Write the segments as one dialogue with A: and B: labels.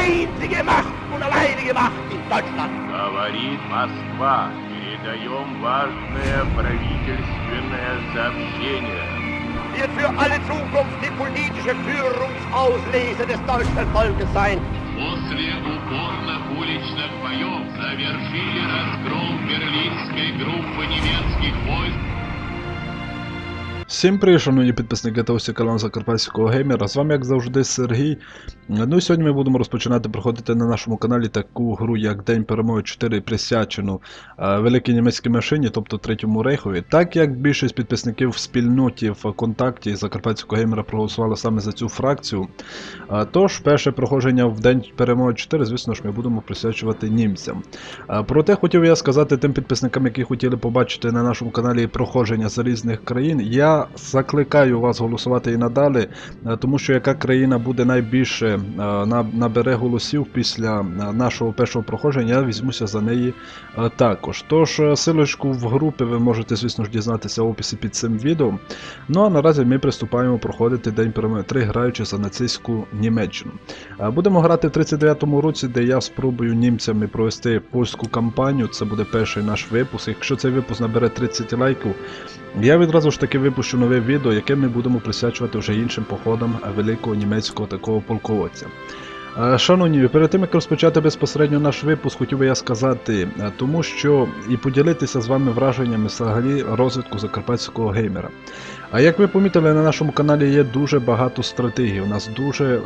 A: einzige Macht und alleinige Macht in Deutschland.
B: Говорит Москва. Передаем важное правительственное сообщение.
A: Wird für alle Zukunft die politische Führungsauslese des deutschen Volkes sein.
C: После упорных уличных боев завершили разгром берлинской группы немецких войск
D: Всім привіт, шановні підписники та усі канал Закарпатського геймера. З вами, як завжди, Сергій. Ну і сьогодні ми будемо розпочинати проходити на нашому каналі таку гру, як День перемоги 4, присвячену е, великій німецькій машині, тобто Третьому рейхові. Так як більшість підписників в спільноті в контакті Закарпатського геймера проголосували саме за цю фракцію. е, Тож, перше проходження в День перемоги 4, звісно ж, ми будемо присвячувати німцям. Е, Проте хотів я сказати тим підписникам, які хотіли побачити на нашому каналі проходження з різних країн. Я закликаю вас голосувати і надалі, е, тому що яка країна буде найбільше е, набере голосів після е, нашого першого проходження, я візьмуся за неї також. Тож, силочку в групи ви можете, звісно ж, дізнатися в описі під цим відео. Ну а наразі ми приступаємо проходити День перемоги 3, граючи за нацистську Німеччину. Будемо грати в 39-му році, де я спробую німцями провести польську кампанію. Це буде перший наш випуск. Якщо цей випуск набере 30 лайків, я відразу ж таки випущу нове відео, яке ми будемо присвячувати вже іншим походам великого німецького такого полководця. Е, Шановні, перед тим як розпочати безпосередньо наш випуск, хотів би я сказати, е, тому що і поділитися з вами враженнями взагалі розвитку закарпатського геймера. А як ви помітили, на нашому каналі є дуже багато стратегій. У нас дуже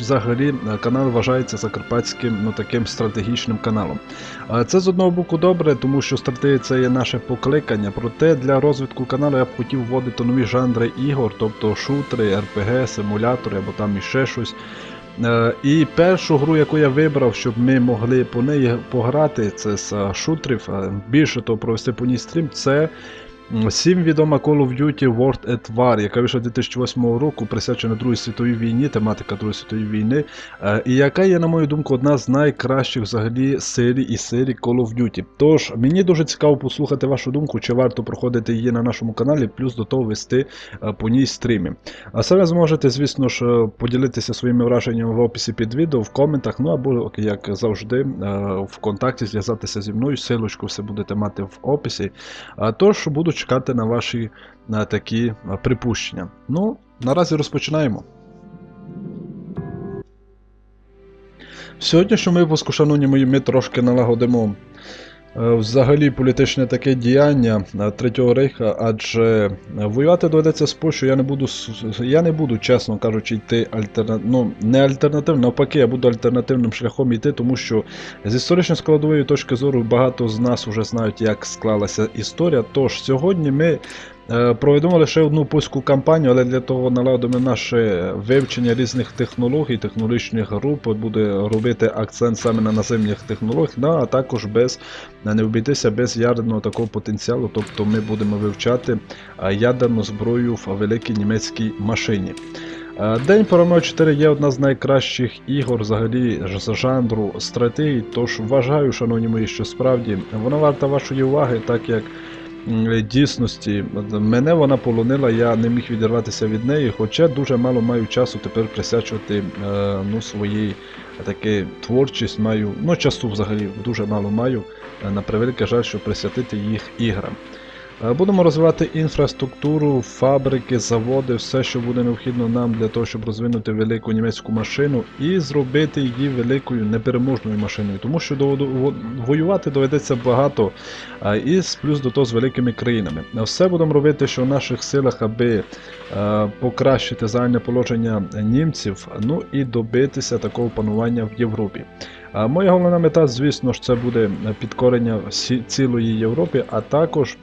D: взагалі е, канал вважається закарпатським ну, таким стратегічним каналом. Це з одного боку добре, тому що стратегія це є наше покликання. Проте для розвитку каналу я б хотів вводити нові жанри ігор, тобто шутери, РПГ, симулятори або там іще щось. Е, І першу гру, яку я вибрав, щоб ми могли по неї пограти, це з Шутрів, шутерів, а більше того провести по ній стрім, це всім відома Call of Duty World at War, яка вийшла 2008 року, присвячена Другій світовій війні, тематика Другої світової війни, е, і яка є, на мою думку, одна з найкращих взагалі серій і серій Call of Duty. Тож мені дуже цікаво послухати вашу думку, чи варто проходити її на нашому каналі, плюс до того вести е, по ній стріми. А саме зможете, звісно ж, е, поділитися своїми враженнями в описі під відео, в коментах, ну або, як завжди, в контакті зв'язатися зі мною, силочку все будете мати в описі. Тож буду чекати на ваші на такі припущення. Ну, наразі розпочинаємо. В сьогоднішньому випуску, шановні мої, ми трошки налагодимо взагалі політичне таке діяння е, Третього рейха, адже е, воювати доведеться з Польщею, я не буду, я не буду, чесно кажучи, йти альтерна... ну, не альтернативно, навпаки, я буду альтернативним шляхом йти, тому що з історичної складової точки зору багато з нас вже знають, як склалася історія. Тож сьогодні ми е, проведемо лише одну польську кампанію, але для того наладимо наше вивчення різних технологій, технологічних груп, буде робити акцент саме на наземних технологіях, а також без не обійтися без ядерного такого потенціалу. Тобто ми будемо вивчати е, ядерну зброю в великій німецькій машині. Е, День перемоги 4 є одна з найкращих ігор взагалі з жанру стратегій, тож вважаю, шановні мої, що справді вона варта вашої уваги, так як дійсності мене вона полонила, я не міг відірватися від неї, хоча дуже мало маю часу тепер присячувати е, ну, своїй таке творчість маю, ну часу взагалі дуже мало маю, е, на превелике жаль, щоб присвятити їх іграм. Е, Будемо розвивати інфраструктуру, фабрики, заводи, все, що буде необхідно нам для того, щоб розвинути велику німецьку машину і зробити її великою непереможною машиною, тому що до- воювати доведеться багато, і плюс до того з великими країнами. Все будемо робити, що в наших силах, аби е, покращити загальне положення німців, ну і добитися такого панування в Європі. Моя головна мета, звісно ж, це буде підкорення цілої Європи, а також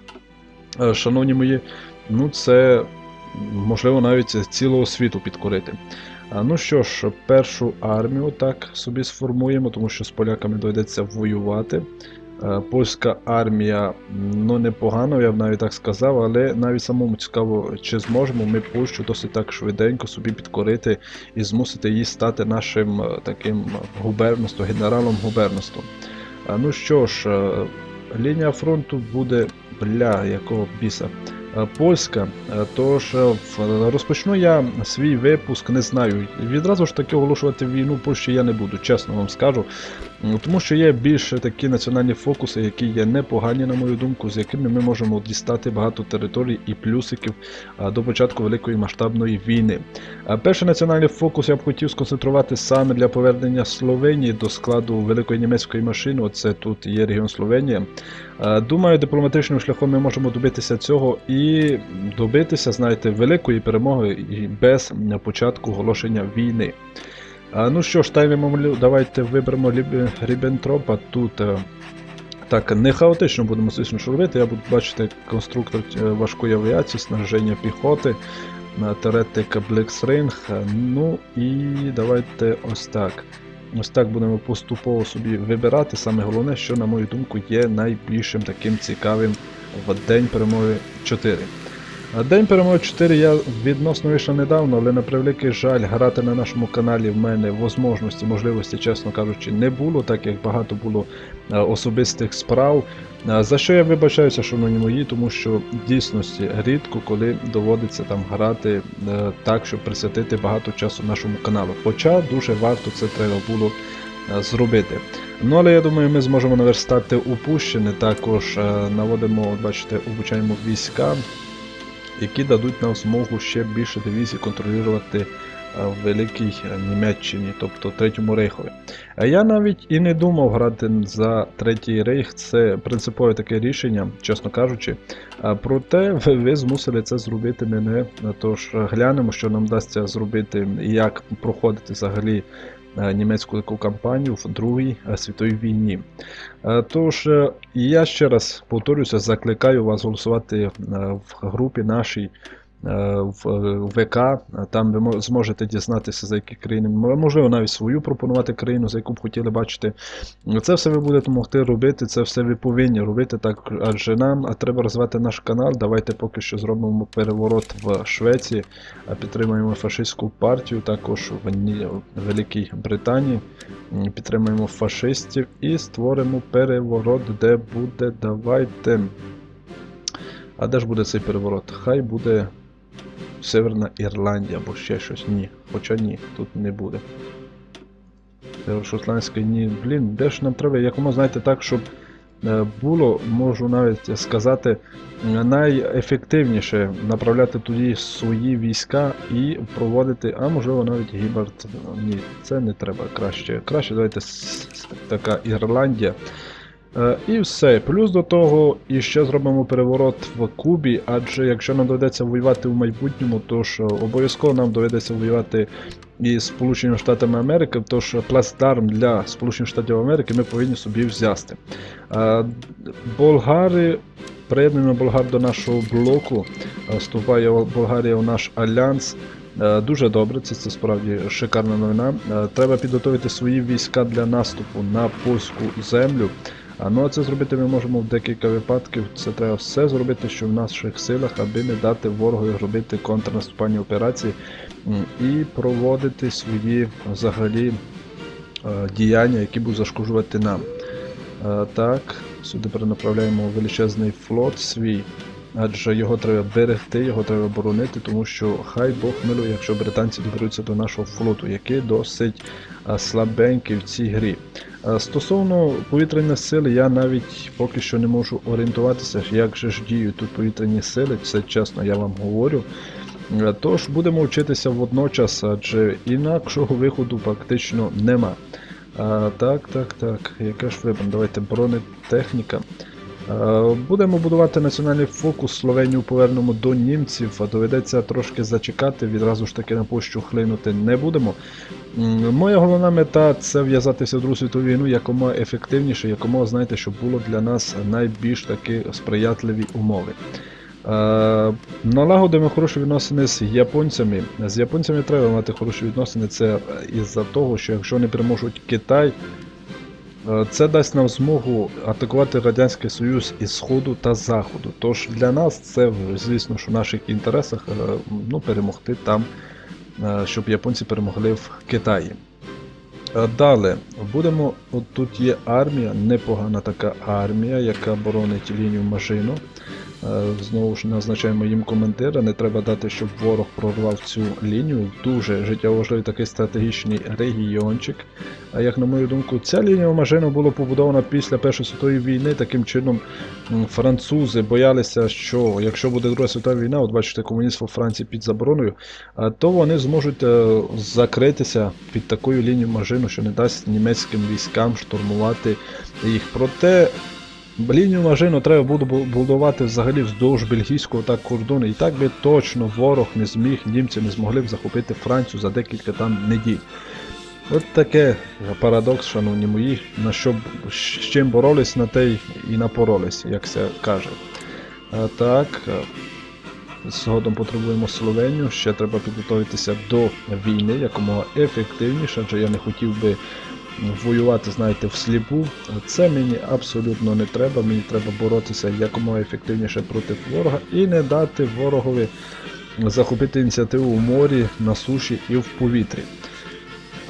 D: Шановні мої, ну це можливо навіть цілого світу підкорити. Ну що ж, першу армію так собі сформуємо, тому що з поляками доведеться воювати. Е, Польська армія ну непогано, я б навіть так сказав, але навіть самому цікаво, чи зможемо ми Польщу досить так швиденько собі підкорити і змусити її стати нашим е, таким губернством, генералом губернством. Ну що ж, е, лінія фронту буде бля, якого біса. е, польська. Е, Тож е, розпочну я свій випуск, не знаю. Відразу ж таки оголошувати війну Польщі я не буду, чесно вам скажу. М, Тому що є більше такі національні фокуси, які є непогані, на мою думку, з якими ми можемо дістати багато територій і плюсиків до початку великої масштабної війни. Перший національний фокус я б хотів сконцентрувати саме для повернення Словенії до складу великої німецької машини. Оце тут є регіон Словенія. Думаю, дипломатичним шляхом ми можемо добитися цього і добитися, знаєте, великої перемоги без початку оголошення війни. А, ну що ж, таймимо, давайте виберемо Ріббентропа. Тут е, так не хаотично будемо звісно що робити. Я буду бачити конструктор е, важкої авіації, снаряження піхоти, е, теретик Блексринг. Ну і давайте ось так. Ось так будемо поступово собі вибирати. Саме головне, що, на мою думку, є найбільшим таким цікавим в День перемоги 4. День перемоги 4 я відносно вийшов недавно, але на превеликий жаль, грати на нашому каналі в мене можливості, можливості, чесно кажучи, не було, так як багато було особистих справ. За що я вибачаюся, шановні мої, тому що в дійсності рідко коли доводиться там грати так, щоб присвятити багато часу нашому каналу. Хоча дуже варто це треба було зробити. Ну але я думаю, ми зможемо наверстати упущене. Також наводимо, бачите, обучаємо війська, які дадуть нам змогу ще більше дивізій контролювати е, в Великій е, Німеччині, тобто Третьому Рейхові. А я навіть і не думав грати за Третій Рейх, це принципове таке рішення, чесно кажучи. Проте ви, змусили це зробити мене. Тож е, глянемо, що нам вдасться зробити, і як проходити взагалі німецьку таку кампанію в Другій е, світовій війні. Е, Тож е, я ще раз повторюся, закликаю вас голосувати е, в групі нашій. Е, В е, ВК, там ви зможете дізнатися, за які країни, можливо, навіть свою пропонувати країну, за яку б хотіли бачити. Це все ви будете могти робити, це все ви повинні робити, так адже нам а треба розвивати наш канал. Давайте поки що зробимо переворот в Швеції, а підтримаємо фашистську партію, також в Великій Британії. М, Підтримаємо фашистів і створимо переворот, де буде. Давайте. А де ж буде цей переворот? Хай буде Северна Ірландія або ще щось. Ні. Хоча ні, тут не буде. Шотландська ні. Блін, де ж нам треба? Якому, знаєте, так, щоб е, було, можу навіть сказати, найефективніше направляти туди свої війська і проводити, а можливо навіть Гібард. Ні, це не треба краще. Краще давайте така Ірландія. Е, І все. Плюс до того, і ще зробимо переворот в Кубі, адже якщо нам доведеться воювати в майбутньому, то ж обов'язково нам доведеться воювати із Сполученими Штатами Америки, тож плацдарм для Сполучених Штатів Америки ми повинні собі взяти. Е, Болгари, приєднуємо болгар до нашого блоку, е, вступає Болгарія у наш альянс. Дуже добре, це, це справді шикарна новина. Треба підготовити свої війська для наступу на польську землю. А ну а це зробити ми можемо в декілька випадків. Це треба все зробити, що в наших силах, аби не дати ворогові робити контрнаступальні операції і проводити свої взагалі е, діяння, які будуть зашкоджувати нам. Е, Так, сюди перенаправляємо величезний флот свій, адже його треба берегти, його треба боронити, тому що хай Бог милує, якщо британці доберуться до нашого флоту, який досить е, слабенький в цій грі. Е, Стосовно повітряних сил, я навіть поки що не можу орієнтуватися, як же ж діють тут повітряні сили, це чесно я вам говорю. Е, Тож будемо вчитися водночас, адже інакшого виходу практично нема. А, так, так, так. Яке ж вибір? Давайте бронетехніка. Е, Будемо будувати національний фокус, Словенію повернемо до німців, а доведеться трошки зачекати, відразу ж таки на пощу хлинути не будемо. Моя головна мета це в'язатися в Другу світову війну якомога ефективніше, якомога, знаєте, щоб було для нас найбільш таки сприятливі умови. Е, Налагодимо хороші відносини з японцями. З японцями треба мати хороші відносини. Це із-за того, що якщо вони переможуть Китай, це дасть нам змогу атакувати Радянський Союз із Сходу та Заходу. Тож для нас це, звісно, що в наших інтересах е, ну, перемогти там, е, щоб японці перемогли в Китаї. Е, Далі будемо. От тут є армія, непогана така армія, яка боронить лінію Мажино. Е, Знову ж назначаємо їм командира. Не треба дати, щоб ворог прорвав цю лінію. Дуже життєво важливий такий стратегічний регіончик. А як на мою думку, ця лінія Мажину була побудована після Першої світової війни. Таким чином французи боялися, що якщо буде Друга світова війна, от бачите, комуністів у Франції під забороною, то вони зможуть е, закритися під такою лінією Мажину, що не дасть німецьким військам штурмувати їх. Проте лінію Мажину треба буде будувати взагалі вздовж бельгійського так кордону, і так би точно ворог не зміг, німці не змогли б захопити Францію за декілька там неділь. От таке парадокс, шановні мої, на що з чим боролись, на те і напоролись, як це каже. А, так, е, згодом потребуємо Словенію, ще треба підготуватися до війни якомога ефективніше, адже я не хотів би воювати, знаєте, всліпу. Це мені абсолютно не треба. Мені треба боротися якомога ефективніше проти ворога і не дати ворогові захопити ініціативу в морі, на суші і в повітрі.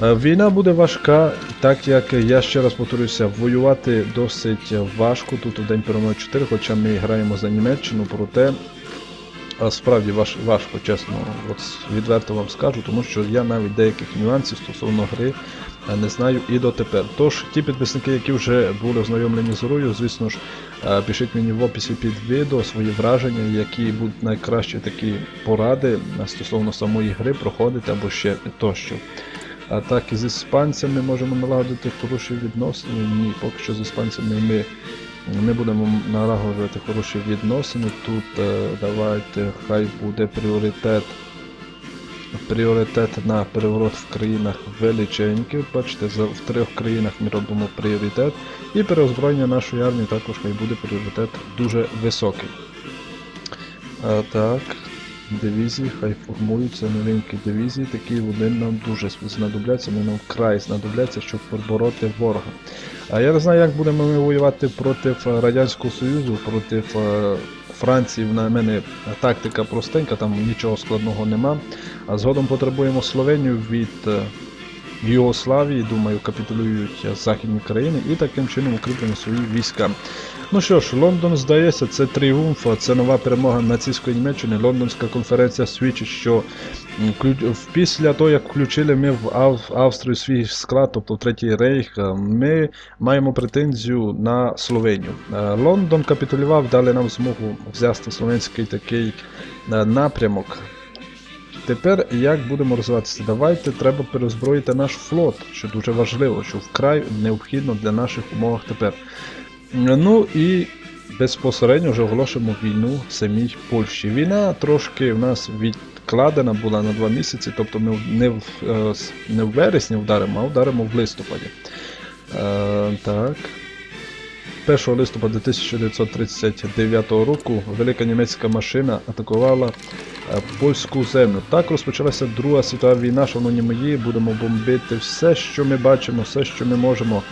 D: Е, Війна буде важка, так як я ще раз повторюся, воювати досить важко тут у День перемоги 4, хоча ми граємо за Німеччину, проте справді важ, важко, чесно, от відверто вам скажу, тому що я навіть деяких нюансів стосовно гри не знаю і дотепер. Тож, ті підписники, які вже були ознайомлені з грою, звісно ж, е, пишіть мені в описі під відео свої враження, які будуть найкращі такі поради е, стосовно самої гри проходити або ще тощо. А так і з іспанцями можемо налагодити хороші відносини. Ні, поки що з іспанцями ми не будемо налагоджувати хороші відносини. Тут е, давайте хай буде пріоритет. Пріоритет на переворот в країнах величенький. Бачите, в трьох країнах ми робимо пріоритет. І переозброєння нашої армії також хай буде пріоритет дуже високий. А, так, дивізії, хай формуються новенькі дивізії, такі вони нам дуже знадобляться, вони нам вкрай знадобляться, щоб побороти ворога. А я не знаю, як будемо ми воювати проти Радянського Союзу, проти Франції. На мене тактика простенька, там нічого складного нема. А згодом потребуємо Словенію від е, Югославії, думаю, капітулюють західні країни і таким чином укріплюємо свої війська. Ну що ж, Лондон здається, це тріумф, це нова перемога нацистської Німеччини. Лондонська конференція свідчить, що після того, як включили ми в Австрію свій склад, тобто Третій Рейх, е, ми маємо претензію на Словенію. Е, Лондон капітулював, дали нам змогу взяти словенський такий напрямок. Тепер як будемо розвиватися? Давайте треба перезброїти наш флот, що дуже важливо, що вкрай необхідно для наших умовах тепер. Ну і безпосередньо вже оголошуємо війну самій Польщі. Війна трошки в нас відкладена була на два місяці, тобто ми не в, е, не в вересні вдаримо, а вдаримо в листопаді. Е, так. 1 листопада 1939 року велика німецька машина атакувала е, польську землю. Так розпочалася Друга світова війна, шановні мої. Будемо бомбити все, що ми бачимо, все, що ми можемо.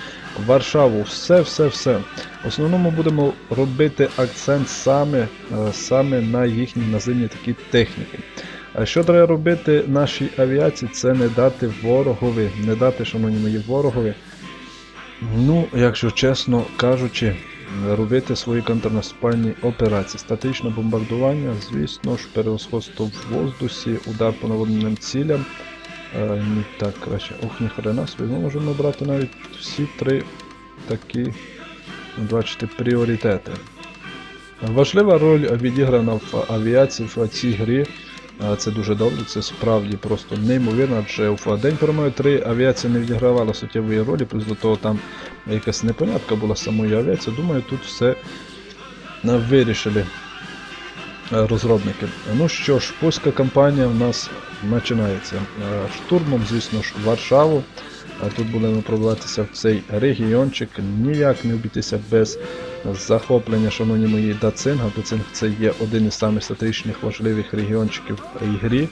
D: Варшаву, все, все, все. В основному будемо робити акцент саме, е, саме на їхні наземні такі техніки. А що треба робити нашій авіації? Це не дати ворогові, не дати, шановні мої ворогові. Ну, якщо чесно кажучи, робити свої контрнаступальні операції. Статичне бомбардування, звісно ж, перевосходство в воздусі, удар по наводненим цілям. Е, ні, так, краще. Ох, ніхрена собі. Ми можемо брати навіть всі три такі, бачите, пріоритети. Важлива роль відіграна в авіації в цій грі. Це дуже добре, це справді просто неймовірно, адже у День перемоги 3 авіація не відігравала суттєвої ролі, плюс до того там якась непонятка була самої авіації. Думаю, тут все вирішили розробники. Ну що ж, польська кампанія в нас починається. Штурмом, звісно ж, Варшаву. А Тут будемо пробуватися в цей регіончик. Ніяк не обійтися без захоплення, шановні мої, Дацинга. Дацинг це є один із самих стратегічних важливих регіончиків в грі.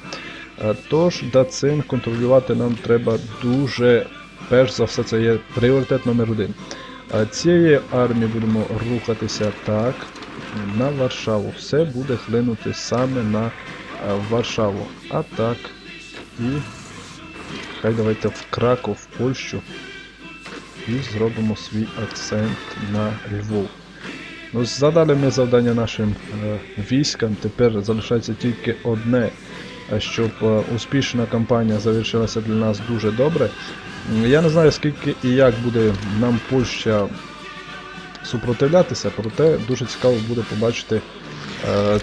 D: Е, Тож Дацинг контролювати нам треба дуже, перш за все, це є пріоритет номер один. Цієї армії будемо рухатися так, на Варшаву. Все буде хлинути саме на е, Варшаву. А так. І хай давайте в Краков, в Польщу. І зробимо свій акцент на Львов. Ну, задали ми завдання нашим е, військам. Тепер залишається тільки одне, е, щоб е, успішна кампанія завершилася для нас дуже добре. Я не знаю, скільки і як буде нам Польща супротивлятися, проте дуже цікаво буде побачити,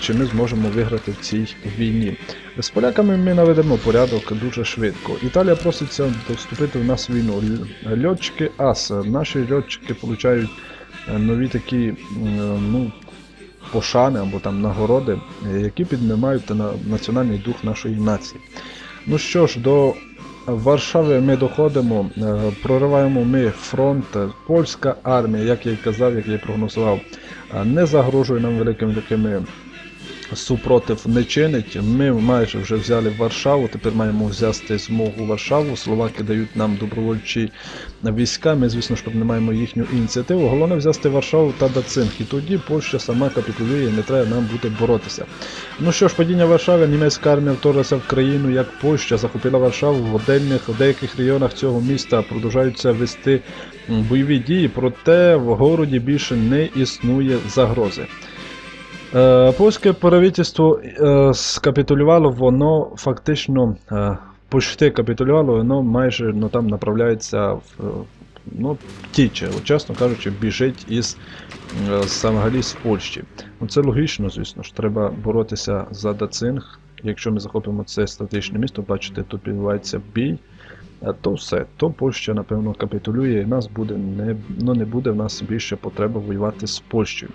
D: чи ми зможемо виграти в цій війні. З поляками ми наведемо порядок дуже швидко. Італія проситься вступити в нас війну. Льотчики АС. Наші льотчики получають е, нові такі е, ну, пошани або там нагороди, е, які піднімають на національний дух нашої нації. Ну що ж, до Варшави ми доходимо, е, прориваємо ми фронт. Е, Польська армія, як я й казав, як я й прогнозував, е, не загрожує нам великими такими супротив не чинить. Ми майже вже взяли Варшаву, тепер маємо взяти змогу Варшаву. Словаки дають нам добровольчі війська. Ми, звісно ж, маємо їхню ініціативу. Головне взяти Варшаву та Дацинг. І тоді Польща сама капітулює, і не треба нам буде боротися. Ну що ж, падіння Варшави, німецька армія вторглася в країну, як Польща захопила Варшаву в одних, в деяких районах цього міста продовжуються вести бойові дії, проте в городі більше не існує загрози. Е, Польське правительство е, скапітулювало, воно фактично е, почти капітулювало, воно майже ну, там направляється в ну, тіче, чесно кажучи, біжить із взагалі з Польщі. Ну, це логічно, звісно ж, треба боротися за Дацинг. Якщо ми захопимо це стратегічне місто, бачите, тут відбувається бій, то все, то Польща, напевно, капітулює, і нас буде не, ну, не буде в нас більше потреби воювати з Польщею.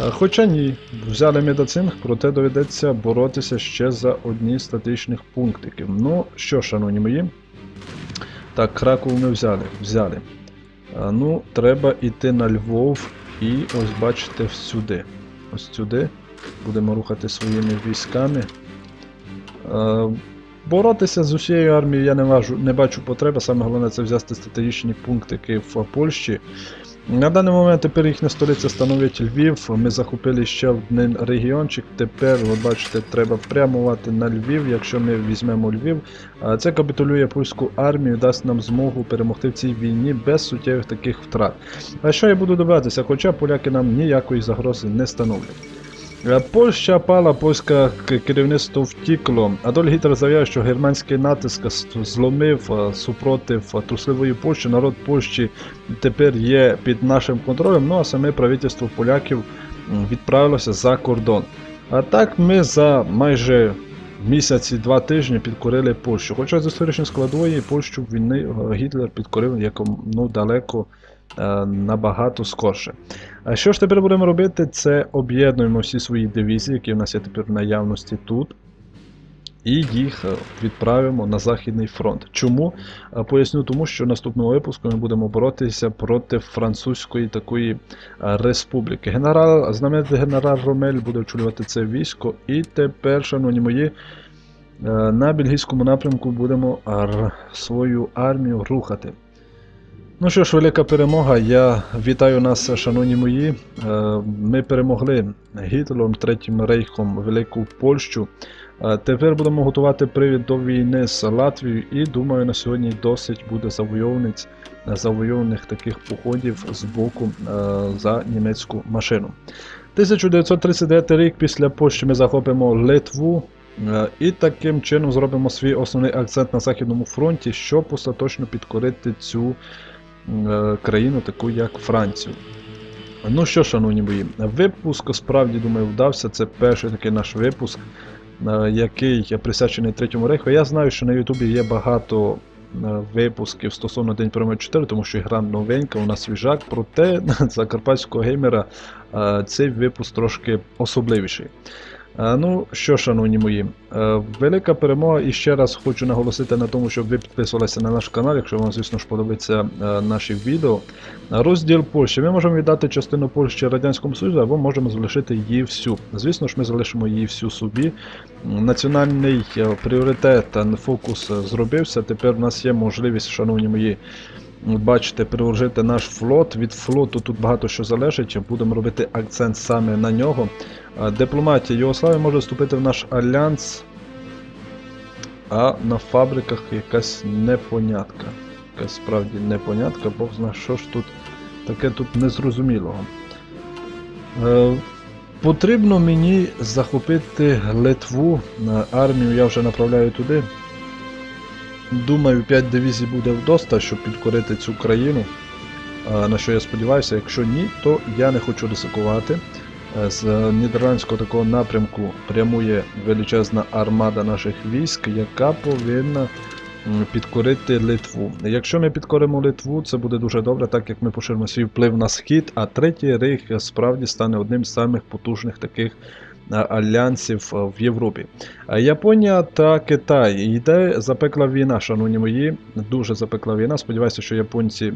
D: Е, Хоча ні, взяли медицинг, проте доведеться боротися ще за одні статичних пунктиків. Ну що, шановні мої, так, Краков ми взяли. взяли. Е, Ну, треба йти на Львов і ось бачите сюди. Ось сюди. Будемо рухати своїми військами. Е, Боротися з усією армією я не, важу, не бачу потреби. Саме головне це взяти стратегічні пунктики в Польщі. На даний момент тепер їхня столиця становить Львів. Ми захопили ще один регіончик. Тепер, ви бачите, треба прямувати на Львів. Якщо ми візьмемо Львів, це капітулює польську армію, дасть нам змогу перемогти в цій війні без суттєвих таких втрат. А що я буду добиватися? Хоча поляки нам ніякої загрози не становлять. Польща пала, польське керівництво втікло. Адольф Гітлер заявив, що германський натиск зломив е, супротив е, трусливої Польщі. Народ Польщі тепер є під нашим контролем. Ну а саме правительство поляків відправилося за кордон. А так ми за майже місяць-два тижні підкорили Польщу. Хоча з історичної складової Польщу війни е, Гітлер підкорив яком ну далеко набагато скорше. А що ж тепер будемо робити? Це об'єднуємо всі свої дивізії, які в нас є тепер в наявності тут. І їх е, відправимо на Західний фронт. Чому? Е, Поясню, тому що наступного випуску ми будемо боротися проти французької такої е, республіки. Генерал, знаменитий генерал Ромель буде очолювати це військо. І тепер, шановні мої, е, на бельгійському напрямку будемо свою армію рухати. Ну що ж, велика перемога. Я вітаю нас, шановні мої. Е, Ми перемогли Гітлером, Третім рейхом Велику Польщу. Е, Тепер будемо готувати привід до війни з Латвією і думаю, на сьогодні досить буде завойовниць, завойовних таких походів з боку е, за німецьку машину. 1939 рік після Польщі ми захопимо Литву. е, І таким чином зробимо свій основний акцент на Західному фронті, щоб остаточно підкорити цю е, країну, таку як Францію. Ну що, шановні мої, випуск справді думаю вдався. Це перший такий наш випуск, е, який присвячений Третьому рейху. Я знаю, що на Ютубі є багато е, випусків стосовно День перемоги 4, тому що гра новенька, у нас свіжак. Проте за карпатського геймера е, цей випуск трошки особливіший. Е, Ну що, шановні мої, е, велика перемога. І ще раз хочу наголосити на тому, щоб ви підписувалися на наш канал, якщо вам, звісно ж, подобаються е, наші відео. Розділ Польщі. Ми можемо віддати частину Польщі Радянському Союзу, або можемо залишити її всю. Звісно ж, ми залишимо її всю собі. Національний пріоритет та фокус зробився. Тепер у нас є можливість, шановні мої. Бачите, переложити наш флот. Від флоту тут багато що залежить. Будемо робити акцент саме на нього. Дипломатія Югославія може вступити в наш альянс. А на фабриках якась непонятка. Якась справді непонятка, Бог знає, що ж тут таке тут незрозумілого. Е, Потрібно мені захопити Литву. Е, Армію я вже направляю туди. Думаю, 5 дивізій буде вдоста, щоб підкорити цю країну. На що я сподіваюся, якщо ні, то я не хочу ризикувати. Е, З нідерландського такого напрямку прямує величезна армада наших військ, яка повинна підкорити Литву. Якщо ми підкоримо Литву, це буде дуже добре, так як ми поширимо свій вплив на схід, а третій рейх справді стане одним з самих потужних таких е, альянсів е, в Європі. Японія та Китай. Йде запекла війна, шановні мої. Дуже запекла війна. Сподіваюся, що японці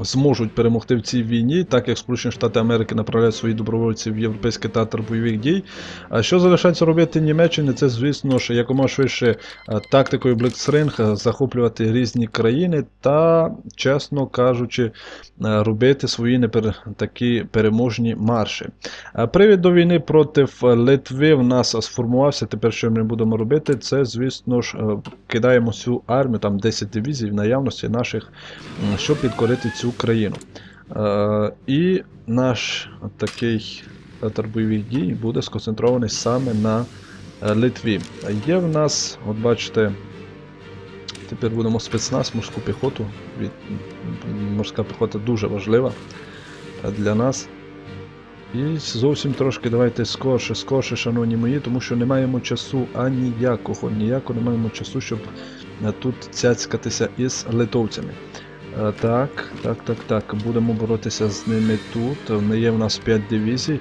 D: зможуть перемогти в цій війні, так як Сполучені Штати Америки направляють свої добровольці в європейський театр бойових дій. А що залишається робити Німеччині, це, звісно ж, якомога швидше е, тактикою Блицринг захоплювати різні країни та, чесно кажучи, е, робити свої непер... такі переможні марші. Е, Привід до війни проти Литви в нас сформувався. Тепер що ми будемо робити? Це, звісно ж, е, кидаємо всю армію, там 10 дивізій в наявності наших, щоб підкорити цю країну. Е, І наш такий театр бойових дій буде сконцентрований саме на е, Литві. Є в нас, от бачите, тепер будемо спецназ, морську піхоту. Від- Морська піхота дуже важлива е, для нас. І зовсім трошки давайте скорше, скорше, шановні мої, тому що не маємо часу аніякого, ніякого не маємо часу, щоб е, тут цяцькатися із литовцями. Е, Так, так, так, так. Будемо боротися з ними тут. Не є в нас 5 дивізій.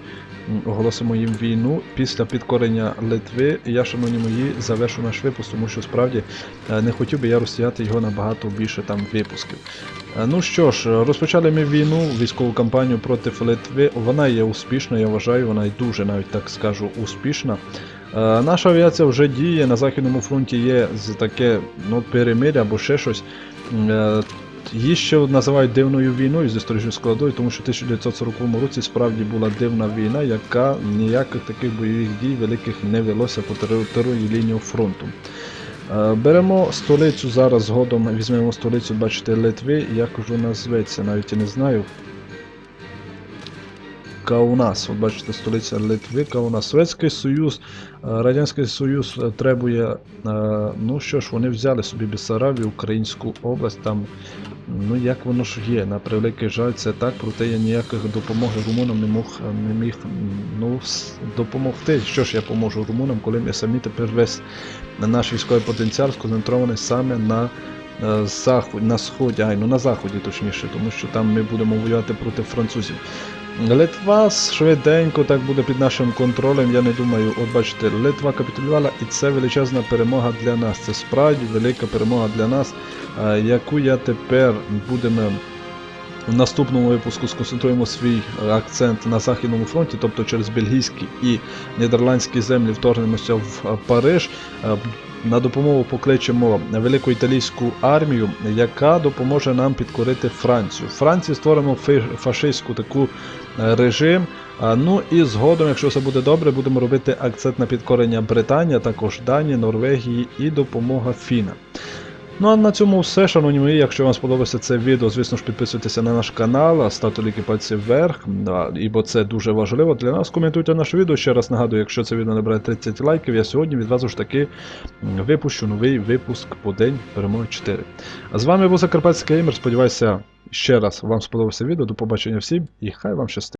D: Оголосимо їм війну. Після підкорення Литви я, шановні мої, завершу наш випуск, тому що справді е, не хотів би я розсіяти його набагато більше там випусків. Е, Ну що ж, розпочали ми війну, військову кампанію проти Литви. Вона є успішна, я вважаю, вона і дуже навіть так скажу успішна. Наша авіація вже діє на Західному фронті є таке ну, перемиря або ще щось. Її ще називають дивною війною з історичною складою, тому що в 1940 році справді була дивна війна, яка ніяких таких бойових дій великих не велося по території лінії фронту. Е, Беремо столицю зараз згодом, візьмемо столицю, бачите, Литви, як ж вона зветься, навіть і не знаю. Каунас, от бачите, столиця Литви, Каунас. Совєтський Союз, е, Радянський Союз требує, е, ну що ж, вони взяли собі Бессарабію, Українську область, там, ну як воно ж є, на превеликий жаль, це так, проте я ніяких допомоги румунам не мог, не міг ну, допомогти. Що ж я поможу румунам, коли ми самі тепер весь наш військовий потенціал сконцентрований саме на е, заход, на сході, ай, ну на заході точніше, тому що там ми будемо воювати проти французів. Литва швиденько так буде під нашим контролем. Я не думаю, от бачите, Литва капітулювала, і це величезна перемога для нас. Це справді велика перемога для нас, е, яку я тепер будемо. В наступному випуску сконцентруємо свій акцент на Західному фронті, тобто через бельгійські і нідерландські землі вторгнемося в Париж. Е, На допомогу покличемо велику італійську армію, яка допоможе нам підкорити Францію. В Франції створимо фашистську таку режим. Ну і згодом, якщо все буде добре, будемо робити акцент на підкорення Британії, також Данії, Норвегії і допомога Фіна. Ну а на цьому все, шановні мої. Якщо вам сподобалося це відео, звісно ж підписуйтеся на наш канал, ставте ліки пальці вверх, да, ібо це дуже важливо для нас. Коментуйте наше відео. Ще раз нагадую, якщо це відео набирає 30 лайків, я сьогодні відразу ж таки випущу новий випуск по день перемоги 4. А з вами був Закарпатський Геймер. Сподіваюся, ще раз вам сподобалося відео. До побачення всім і хай вам щастить.